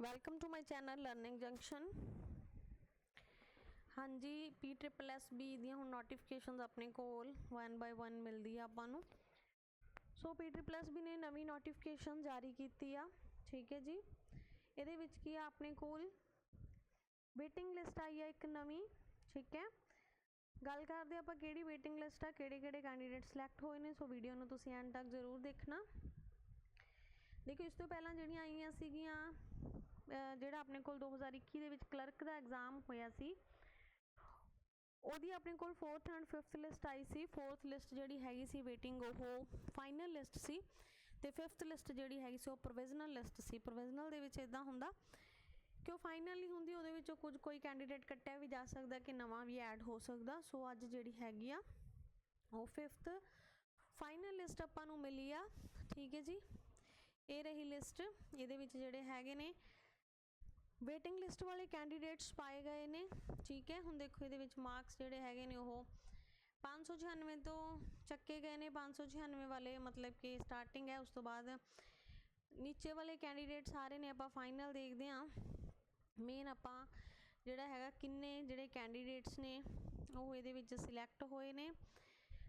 Welcome to my channel learning junction ਹਾਂਜੀ P triple S B ਦੀਆਂ ਹੁਣ notifications ਆਪਣੇ ਕੋਲ 1 ਬਾਈ 1 ਮਿਲਦੀ ਆ ਆਪਾਂ ਨੂੰ। So P triple S B ਨੇ ਨਵੀਂ ਨੋਟੀਫਿਕੇਸ਼ਨ ਜਾਰੀ ਕੀਤੀ ਆ, ਠੀਕ ਹੈ ਜੀ। ਇਹਦੇ ਵਿੱਚ ਕੀ ਆ ਆਪਣੇ ਕੋਲ? ਵੇਟਿੰਗ ਲਿਸਟ ਆਈ ਆ ਇੱਕ ਨਵੀਂ, ਠੀਕ ਹੈ। ਗੱਲ ਕਰਦੇ ਆਪਾਂ ਕਿਹੜੀ ਵੇਟਿੰਗ ਲਿਸਟ ਆ ਕਿਹੜੇ ਕਿਹੜੇ ਕੈਂਡੀਡੇਟ ਸਿਲੈਕਟ ਹੋਏ ਨੇ ਸੋ ਵੀਡੀਓ ਨੂੰ ਤੁਸੀਂ ਐਂਡ ਤੱਕ ਜ਼ਰੂਰ ਦੇਖਣਾ। ਦੇਖੋ, ਇਸ ਤੋਂ ਪਹਿਲਾਂ ਜਿਹੜੀਆਂ ਆਈਆਂ ਸੀਗੀਆਂ ਜਿਹੜਾ ਆਪਣੇ ਕੋਲ 2021 ਦੇ ਵਿੱਚ ਕਲਰਕ ਦਾ ਐਗਜ਼ਾਮ ਹੋਇਆ ਸੀ, ਉਹਦੀ ਆਪਣੇ ਕੋਲ 4th ਐਂਡ 5th ਲਿਸਟ ਆਈ ਸੀ। 4th ਲਿਸਟ ਜਿਹੜੀ ਹੈਗੀ ਸੀ ਵੇਟਿੰਗ ਉਹ ਫਾਈਨਲ ਲਿਸਟ ਸੀ ਤੇ 5th ਲਿਸਟ ਜਿਹੜੀ ਹੈਗੀ ਸੀ ਉਹ ਪ੍ਰੋਵੀਜ਼ਨਲ ਲਿਸਟ ਸੀ। ਪ੍ਰੋਵੀਜ਼ਨਲ ਦੇ ਵਿੱਚ ਇਦਾਂ ਹੁੰਦਾ ਕਿ ਉਹ ਫਾਈਨਲ ਨਹੀਂ ਹੁੰਦੀ, ਉਹਦੇ ਵਿੱਚੋਂ ਕੁਝ ਕੋਈ ਕੈਂਡੀਡੇਟ ਕੱਟਿਆ ਵੀ ਜਾ ਸਕਦਾ ਕਿ ਨਵਾਂ ਵੀ ਐਡ ਹੋ ਸਕਦਾ। ਸੋ ਅੱਜ ਜਿਹੜੀ ਹੈਗੀ ਆ, ਉਹ 5th ਫਾਈਨਲ ਲਿਸਟ ਆਪਾਂ ਨੂੰ ਮਿਲੀ ਆ। ਠੀਕ ਹੈ ਜੀ? ਇਹ ਰਹੀ ਲਿਸਟ ਇਹਦੇ ਵਿੱਚ ਜਿਹੜੇ ਹੈਗੇ ਨੇ ਵੇਟਿੰਗ ਲਿਸਟ ਵਾਲੇ ਕੈਂਡੀਡੇਟਸ ਪਾਏ ਗਏ ਨੇ, ਠੀਕ ਹੈ, ਹੁਣ ਦੇਖੋ ਇਹਦੇ ਵਿੱਚ ਮਾਰਕਸ ਜਿਹੜੇ ਹੈਗੇ ਨੇ ਉਹ 596 ਤੋਂ ਚੱਕੇ ਗਏ ਨੇ 596 ਵਾਲੇ ਮਤਲਬ ਕਿ ਸਟਾਰਟਿੰਗ ਹੈ, ਉਸ ਤੋਂ ਬਾਅਦ ਨੀਚੇ ਵਾਲੇ ਕੈਂਡੀਡੇਟ ਸਾਰੇ ਨੇ, ਆਪਾਂ ਫਾਈਨਲ ਦੇਖਦੇ ਹਾਂ। ਮੇਨ ਆਪਾਂ ਜਿਹੜਾ ਹੈਗਾ ਕਿੰਨੇ ਜਿਹੜੇ ਕੈਂਡੀਡੇਟਸ ਨੇ, ਉਹ ਇਹਦੇ ਵਿੱਚ ਸਿਲੈਕਟ ਹੋਏ ਨੇ।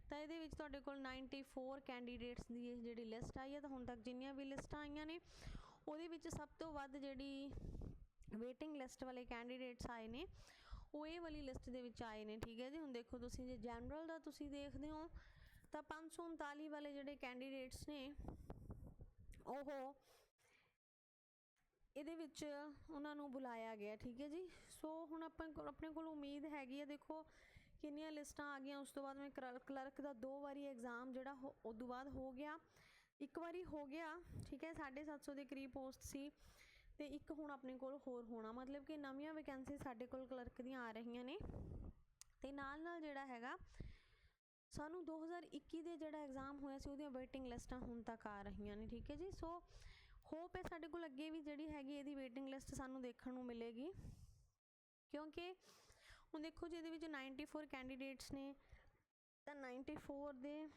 ਤਾਂ ਇਹਦੇ ਵਿੱਚ ਤੁਹਾਡੇ ਕੋਲ 94 ਕੈਂਡੀਡੇਟਸ ਦੀ ਜਿਹੜੀ ਲਿਸਟ ਆਈ ਹੈ, ਤਾਂ ਹੁਣ ਤੱਕ ਜਿੰਨੀਆਂ ਵੀ ਲਿਸਟਾਂ ਆਈਆਂ ਨੇ, ਉਹਦੇ ਵਿੱਚ ਸਭ ਤੋਂ ਵੱਧ ਜਿਹੜੀ ਵੇਟਿੰਗ ਲਿਸਟ ਵਾਲੇ ਕੈਂਡੀਡੇਟਸ ਆਏ ਨੇ, ਉਹ ਇਹ ਵਾਲੀ ਲਿਸਟ ਦੇ ਵਿੱਚ ਆਏ ਨੇ, ਠੀਕ ਹੈ ਜੀ? ਹੁਣ ਦੇਖੋ ਤੁਸੀਂ ਜੇ ਜਨਰਲ ਦਾ ਤੁਸੀਂ ਦੇਖਦੇ ਹੋ, ਤਾਂ 539 ਵਾਲੇ ਜਿਹੜੇ ਕੈਂਡੀਡੇਟਸ ਨੇ, ਉਹ ਇਹਦੇ ਵਿੱਚ ਉਹਨਾਂ ਨੂੰ ਬੁਲਾਇਆ ਗਿਆ, ਠੀਕ ਹੈ ਜੀ? ਸੋ ਹੁਣ ਆਪਾਂ ਕੋਲ- ਆਪਣੇ ਕੋਲ ਉਮੀਦ ਹੈਗੀ ਹੈ, ਦੇਖੋ ਕਿੰਨੀਆਂ ਲਿਸਟਾਂ ਆ ਗਈਆਂ, ਉਸ ਤੋਂ ਬਾਅਦ ਮੈਂ ਕਲਰਕ ਦਾ ਦੋ ਵਾਰੀ ਐਗਜ਼ਾਮ ਜਿਹੜਾ ਹੋ- ਉਸ ਤੋਂ ਬਾਅਦ ਹੋ ਗਿਆ। ਇੱਕ ਵਾਰੀ ਹੋ ਗਿਆ, ਠੀਕ ਹੈ 750 ਦੇ ਕਰੀਬ ਪੋਸਟ ਸੀ। ਤੇ ਇੱਕ ਹੁਣ ਆਪਣੇ ਕੋਲ ਹੋਰ ਹੋਣਾ, ਮਤਲਬ ਕਿ ਨਵੀਆਂ ਵੈਕੈਂਸੀ ਸਾਡੇ ਕੋਲ ਕਲਰਕ ਦੀਆਂ ਆ ਰਹੀਆਂ ਨੇ। ਤੇ ਨਾਲ ਨਾਲ ਜਿਹੜਾ ਹੈਗਾ, ਸਾਨੂੰ 2021 ਦੇ ਜਿਹੜਾ ਐਗਜ਼ਾਮ ਹੋਇਆ ਸੀ, ਉਹਦੀਆਂ ਵੇਟਿੰਗ ਲਿਸਟਾਂ ਹੁਣ ਤੱਕ ਆ ਰਹੀਆਂ ਨੇ, ਠੀਕ ਹੈ ਜੀ? ਸੋ ਹੋਪ ਹੈ ਸਾਡੇ ਕੋਲ ਅੱਗੇ ਵੀ ਜਿਹੜੀ ਹੈਗੀ ਇਹਦੀ ਵੇਟਿੰਗ ਲਿਸਟ ਸਾਨੂੰ ਦੇਖਣ ਨੂੰ ਮਿਲੇਗੀ। ਕਿਉਂਕਿ ਹੁਣ ਦੇਖੋ ਜੀ ਵਿੱਚ 94 ਕੈਂਡੀਡੇਟਸ ਨੇ, ਤਾਂ 94 ਦੇ,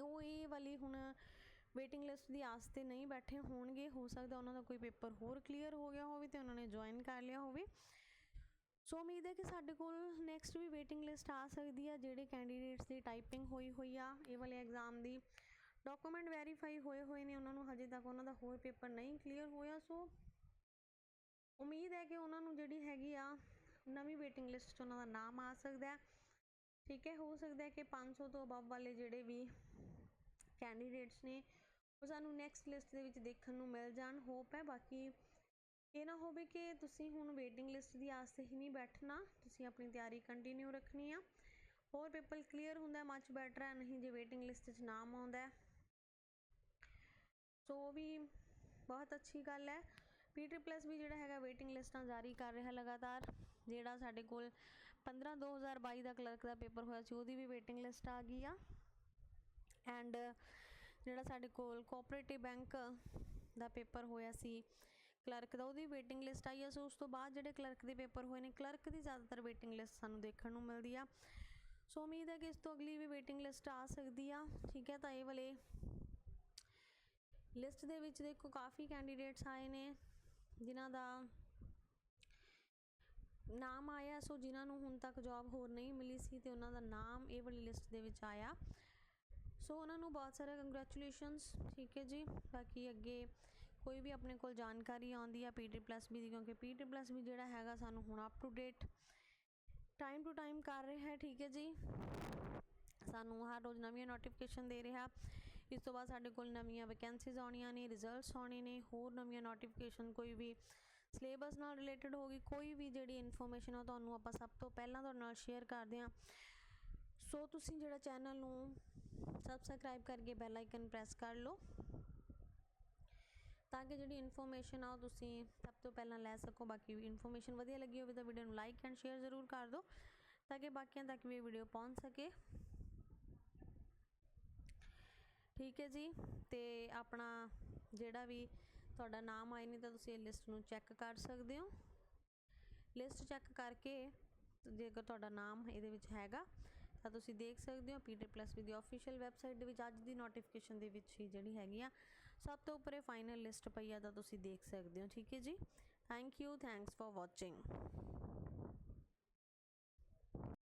ਉਹ ਇਹ ਵਾਲੀ ਹੁਣ ਵੇਟਿੰਗ ਲਿਸਟ ਦੀ ਆਸ ਤੇ ਨਹੀਂ ਬੈਠੇ ਹੋਣਗੇ, ਹੋ ਸਕਦਾ ਉਹਨਾਂ ਦਾ ਕੋਈ ਪੇਪਰ ਹੋਰ ਕਲੀਅਰ ਹੋ ਗਿਆ ਹੋਵੇ ਤੇ ਉਹਨਾਂ ਨੇ ਜੁਆਇਨ ਕਰ ਲਿਆ ਹੋਵੇ। ਸੋ ਉਮੀਦ ਹੈ ਕਿ ਸਾਡੇ ਕੋਲ ਨੈਕਸਟ ਵੀ ਵੇਟਿੰਗ ਲਿਸਟ ਆ ਸਕਦੀ ਆ, ਜਿਹੜੇ ਕੈਂਡੀਡੇਟਸ ਦੀ ਟਾਈਪਿੰਗ ਹੋਈ ਹੋਈ ਆ। ਇਹ ਵਾਲੇ ਐਗਜ਼ਾਮ ਦੀ ਡਾਕੂਮੈਂਟ ਵੈਰੀਫਾਈ ਹੋਏ ਹੋਏ ਨੇ, ਉਹਨਾਂ ਨੂੰ ਹਜੇ ਤੱਕ ਉਹਨਾਂ ਦਾ ਹੋਰ ਪੇਪਰ ਨਹੀਂ ਕਲੀਅਰ ਹੋਇਆ। ਸੋ ਉਮੀਦ ਹੈ ਕਿ ਉਹਨਾਂ ਨੂੰ ਜਿਹੜੀ ਹੈਗੀ ਆ, ਨਵੀਂ ਵੇਟਿੰਗ ਲਿਸਟ 'ਚ ਉਹਨਾਂ ਦਾ ਨਾਮ ਆ ਸਕਦਾ। ਹੈ ਠੀਕ ਹੈ, ਹੋ ਸਕਦਾ ਹੈ ਕਿ 500 ਤੋਂ ਅਬਵ ਵਾਲੇ ਜਿਹੜੇ ਵੀ ਕੈਂਡੀਡੇਟਸ ਨੇ, ਉਹ ਸਾਨੂੰ ਨੈਕਸਟ ਲਿਸਟ ਦੇ ਵਿੱਚ ਦੇਖਣ ਨੂੰ ਮਿਲ ਜਾਣ ਹੋਪ ਹੈ, ਬਾਕੀ ਇਹ ਨਾ ਹੋਵੇ ਕਿ ਤੁਸੀਂ ਹੁਣ ਵੇਟਿੰਗ ਲਿਸਟ ਦੀ ਆਸ ਤੇ ਹੀ ਨਹੀਂ ਬੈਠਣਾ, ਤੁਸੀਂ ਆਪਣੀ ਤਿਆਰੀ ਕੰਟੀਨਿਊ ਰੱਖਣੀ ਆ। ਹੋਰ ਪੇਪਰ ਕਲੀਅਰ ਹੁੰਦਾ ਮੱਚ ਬੈਟਰ ਹੈ, ਨਹੀਂ ਜੇ ਵੇਟਿੰਗ ਲਿਸਟ 'ਚ ਨਾਮ ਆਉਂਦਾ ਸੋ ਵੀ ਬਹੁਤ ਅੱਛੀ ਗੱਲ ਹੈ। ਪੀਟੀ ਪਲੱਸ ਵੀ ਜਿਹੜਾ ਹੈਗਾ ਵੇਟਿੰਗ ਲਿਸਟਾਂ ਜਾਰੀ ਕਰ ਰਿਹਾ ਲਗਾਤਾਰ, ਜਿਹੜਾ ਸਾਡੇ ਕੋਲ 15 2022 ਦਾ ਕਲਰਕ ਦਾ ਪੇਪਰ ਹੋਇਆ ਸੀ, ਉਹਦੀ ਵੀ ਵੇਟਿੰਗ ਲਿਸਟ ਆ ਗਈ ਆ। ਐਂਡ ਜਿਹੜਾ ਸਾਡੇ ਕੋਲ ਕੋਆਪਰੇਟਿਵ ਬੈਂਕ ਦਾ ਪੇਪਰ ਹੋਇਆ ਸੀ ਕਲਰਕ ਦਾ ਉਹਦੀ ਵੇਟਿੰਗ ਲਿਸਟ ਆਈ ਹੈ ਸੋ ਉਸ ਤੋਂ ਬਾਅਦ ਜਿਹੜੇ ਕਲਰਕ ਦੇ ਪੇਪਰ ਹੋਏ ਨੇ ਕਲਰਕ ਦੀ ਜ਼ਿਆਦਾਤਰ ਵੇਟਿੰਗ ਲਿਸਟ ਸਾਨੂੰ ਦੇਖਣ ਨੂੰ ਮਿਲਦੀ ਆ। ਸੋ ਉਮੀਦ ਹੈ ਕਿ ਇਸ ਤੋਂ ਅਗਲੀ ਵੀ ਵੇਟਿੰਗ ਲਿਸਟ ਆ ਸਕਦੀ ਆ, ਠੀਕ ਹੈ? ਤਾਂ ਇਹ ਵਾਲੇ ਲਿਸਟ ਦੇ ਵਿੱਚ ਦੇਖੋ, ਕਾਫੀ ਕੈਂਡੀਡੇਟਸ ਆਏ ਨੇ, ਜਿਨ੍ਹਾਂ ਦਾ ਨਾਮ ਆਇਆ, ਸੋ ਜਿਨ੍ਹਾਂ ਨੂੰ ਹੁਣ ਤੱਕ ਜੌਬ ਹੋਰ ਨਹੀਂ ਮਿਲੀ ਸੀ, ਤੇ ਉਹਨਾਂ ਦਾ ਨਾਮ ਇਹ ਵਾਲੀ ਲਿਸਟ ਦੇ ਵਿੱਚ ਆਇਆ। ਸੋ ਉਹਨਾਂ ਨੂੰ ਬਹੁਤ ਸਾਰਾ ਕੰਗ੍ਰੈਚੁਲੇਸ਼ਨਸ ਠੀਕ ਹੈ ਜੀ। ਬਾਕੀ ਅੱਗੇ ਕੋਈ ਵੀ ਆਪਣੇ ਕੋਲ ਜਾਣਕਾਰੀ ਆਉਂਦੀ ਆ ਪੀਟੀ ਪਲੱਸ ਵੀ ਦੀ, ਕਿਉਂਕਿ ਪੀਟੀ ਪਲੱਸ ਵੀ ਜਿਹੜਾ ਹੈਗਾ ਸਾਨੂੰ ਹੁਣ up to date time to time ਕਰ ਰਿਹਾ ਹੈ ਠੀਕ ਹੈ ਜੀ। ਸਾਨੂੰ ਹਰ ਰੋਜ਼ ਨਵੀਆਂ ਨੋਟੀਫਿਕੇਸ਼ਨ ਦੇ ਰਿਹਾ। ਇਸ ਤੋਂ ਬਾਅਦ ਸਾਡੇ ਕੋਲ ਨਵੀਆਂ ਵੈਕੈਂਸੀਜ਼ ਆਉਣੀਆਂ ਨੇ ਰਿਜ਼ਲਟਸ ਆਉਣੇ ਨੇ, ਹੋਰ ਨਵੀਆਂ ਨੋਟੀਫਿਕੇਸ਼ਨ ਕੋਈ ਵੀ ਸਿਲੇਬਸ ਨਾਲ ਰਿਲੇਟਡ ਹੋਗੀ ਕੋਈ ਵੀ ਜਿਹੜੀ ਇਨਫੋਰਮੇਸ਼ਨ ਆ ਤੁਹਾਨੂੰ ਆਪਾਂ ਸਭ ਤੋਂ ਪਹਿਲਾਂ ਤੁਹਾਡੇ ਨਾਲ ਸ਼ੇਅਰ ਕਰਦੇ ਹਾਂ। ਸੋ ਤੁਸੀਂ ਜਿਹੜਾ ਚੈਨਲ ਨੂੰ ਸਬਸਕ੍ਰਾਈਬ ਕਰਕੇ ਬੈਲ ਆਈਕਨ ਪ੍ਰੈਸ ਕਰ ਲਓ ਤਾਂ ਕਿ ਜਿਹੜੀ ਇਨਫੋਰਮੇਸ਼ਨ ਆ ਉਹ ਤੁਸੀਂ ਸਭ ਤੋਂ ਪਹਿਲਾਂ ਲੈ ਸਕੋ। ਬਾਕੀ ਇਨਫੋਰਮੇਸ਼ਨ ਵਧੀਆ ਲੱਗੀ ਹੋਵੇ ਤਾਂ ਵੀਡੀਓ ਨੂੰ ਲਾਈਕ ਐਂਡ ਸ਼ੇਅਰ ਜ਼ਰੂਰ ਕਰ ਦਿਓ ਤਾਂ ਕਿ ਬਾਕੀਆਂ ਤੱਕ ਵੀ ਵੀਡੀਓ ਪਹੁੰਚ ਸਕੇ। ਠੀਕ ਹੈ ਜੀ, ਤੇ ਆਪਣਾ ਜਿਹੜਾ ਵੀ ਤੁਹਾਡਾ ਨਾਮ ਆਏ ਨਹੀਂ ਤਾਂ ਤੁਸੀਂ ਇਹ ਲਿਸਟ ਨੂੰ ਚੈੱਕ ਕਰ ਸਕਦੇ ਹੋ। ਲਿਸਟ ਚੈੱਕ ਕਰਕੇ ਜੇਕਰ ਤੁਹਾਡਾ ਨਾਮ ਇਹਦੇ ਵਿੱਚ ਹੈਗਾ ਤਾਂ ਤੁਸੀਂ ਦੇਖ ਸਕਦੇ ਹੋ PTPLUSB ਦੀ ਅਫੀਸ਼ੀਅਲ ਵੈਬਸਾਈਟ ਦੇ ਵਿੱਚ ਅੱਜ ਦੀ ਨੋਟੀਫਿਕੇਸ਼ਨ ਦੇ ਵਿੱਚ ਹੀ ਜਿਹੜੀ ਹੈਗੀ ਆ, ਸਭ ਤੋਂ ਉੱਪਰ ਇਹ ਫਾਈਨਲ ਲਿਸਟ ਪਈ ਆ, ਤਾਂ ਤੁਸੀਂ ਦੇਖ ਸਕਦੇ ਹੋ, ਠੀਕ ਹੈ ਜੀ? Thank you thanks for watching